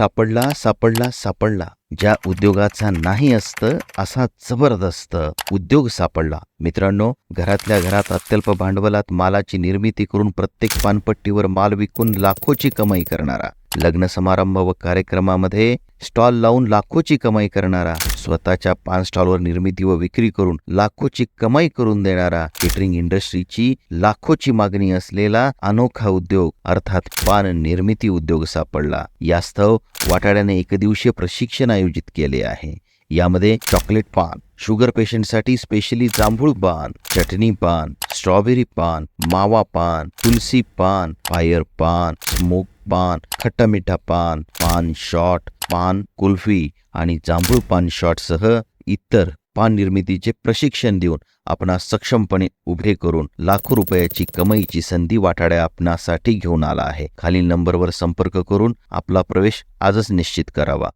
सापडला सापडला सापडला. ज्या उद्योगाचा नाही असतं असा जबरदस्त उद्योग सापडला. मित्रांनो घरातल्या घरात अत्यल्प भांडवलात मालाची निर्मिती करून प्रत्येक पानपट्टीवर माल विकून लाखोची कमाई करणारा लग्न समारंभ व कार्यक्रमामध्ये स्टॉल लावून लाखोची कमाई करणारा स्वतःच्या पान स्टॉलवर निर्मिती व विक्री करून लाखोची कमाई करून देणारा केटरिंग इंडस्ट्रीची लाखोची मागणी असलेला अनोखा उद्योग अर्थात पान निर्मिती उद्योग सापडला. यास्तव वाटाड्याने एकदिवसीय प्रशिक्षण आयोजित केले आहे. यामध्ये चॉकलेट पान शुगर पेशंटसाठी स्पेशली जांभूळ पान चटणी पान स्ट्रॉबेरी पान मावा पान तुलसी पान फायर पान स्मोक पान खट्टा मिठा पान पान शॉट पान कुल्फी आणि जांभूळ पान शॉटसह इतर पान निर्मितीचे प्रशिक्षण देऊन आपणा सक्षमपणे उभे करून लाखो रुपयाची कमाईची संधी वाटाड्या आपणासाठी घेऊन आला आहे. खालील नंबरवर संपर्क करून आपला प्रवेश आजच निश्चित करावा.